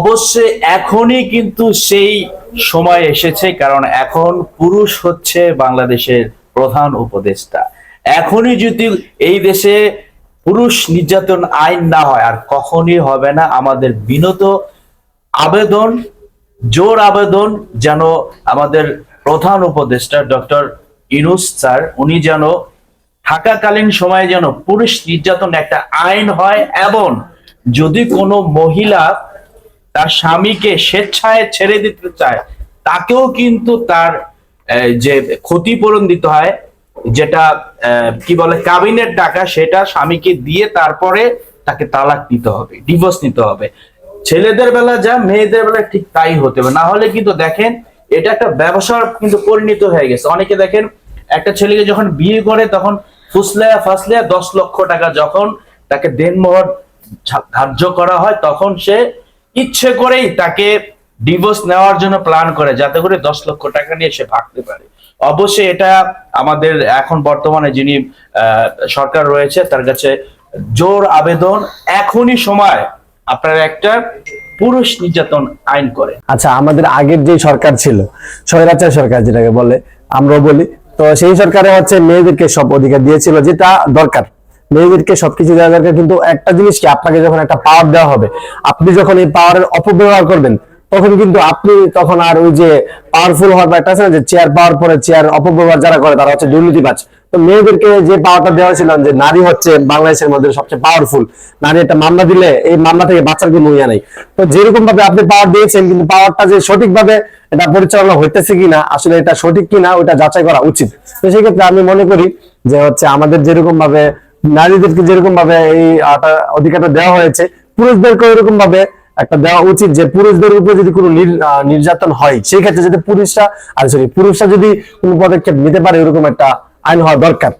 অবশ্যই এখনই কিন্তু সেই সময় এসেছে, কারণ এখন পুরুষ হচ্ছে বাংলাদেশের প্রধান উপদেষ্টা। এখনই যদি এই দেশে পুরুষ নির্যাতন আইন না হয়, আর কখনই হবে না, আমাদের বিনত আবেদন, জোর আবেদন যেন আমাদের প্রধান উপদেষ্টা ডক্টর ইনুস স্যার, উনি যেন থাকাকালীন সময়ে যেন পুরুষ নির্যাতন একটা আইন হয়, এবং যদি কোনো মহিলা তার স্বামীকে স্বেচ্ছায় ছেড়ে দিতে চায়, তাকেও কিন্তু তার যে ক্ষতিপূরণ দিতে হয়, যেটা কি বলে কাবিনের টাকা সেটা স্বামীকে দিয়ে তারপরে তাকে তালাক দিতে হবে, ডিভোর্স নিতে হবে। ছেলেদের বেলা যা, মেয়েদের বেলা ঠিক তাই হতে হবে। না হলে কিন্তু দেখেন, এটা একটা ব্যবসার কিন্তু পরিণত হয়ে গেছে। অনেকে দেখেন, একটা ছেলেকে যখন বিয়ে করে, তখন ফুসলেয়া ফাসলেয়া দশ লক্ষ টাকা যখন তাকে দেনমোহর ধার্য করা হয়, তখন সে ইচ্ছে করেই তাকে ডিভোর্স নেওয়ার জন্য প্ল্যান করে, যাতে করে দশ লক্ষ টাকা নিয়ে সে ভাগতে পারে। অবশ্যই এটা আমাদের এখন বর্তমানে যিনি সরকার রয়েছে, তার কাছে জোর আবেদন। এখনই সময় আপনারা একটা পুরুষ নির্যাতন আইন করে আচ্ছা আমাদের আগের যে সরকার ছিল, স্বৈরাচার সরকার যেটাকে বলে, আমরাও বলি, তো সেই সরকারে হচ্ছে মেয়েদেরকে সব অধিকার দিয়েছিল, যেটা দরকার। মেয়েদেরকে সবকিছু দেওয়া দরকার, কিন্তু একটা জিনিস কি, আপনাকে যখন একটা পাওয়ার দেওয়া হবে, আপনি যখন এই পাওয়ারের অপব্যবহার করবেন, তখন কিন্তু আপনি তখন আর ওই যে পাওয়ারফুল হওয়ার বা একটা আছে না, যে চেয়ার পাওয়ার পরে চেয়ার অপব্যবহার যারা করে, তারা হচ্ছে দুর্নীতিবাজ। তো মেয়েদেরকে যে পাওয়ারটা দেওয়া ছিল, যে নারী হচ্ছে বাংলাদেশের মধ্যে সবচেয়ে পাওয়ারফুল নারী একটা মামলা দিলে এই মামলা থেকে বাচ্চার কোনো ইয়া নাই। তো যেরকম ভাবে আপনি পাওয়ার দিয়েছেন, কিন্তু পাওয়ারটা যে সঠিকভাবে এটা পরিচালনা হইতেছে কিনা, আসলে এটা সঠিক কিনা ওটা যাচাই করা উচিত। তো সেক্ষেত্রে আমি মনে করি যে হচ্ছে আমাদের যেরকম ভাবে নারীদেরকে যেরকম ভাবে এই অধিকারটা দেওয়া হয়েছে পুরুষদেরকে ওইরকম ভাবে একটা দেওয়া উচিত যে পুরুষদের উপরে যদি কোনো নির্যাতন হয়, সেই ক্ষেত্রে যদি পুরুষরা আর সরি পুরুষরা যদি কোনো পদক্ষেপ নিতে পারে, এরকম একটা আইন হওয়া দরকার।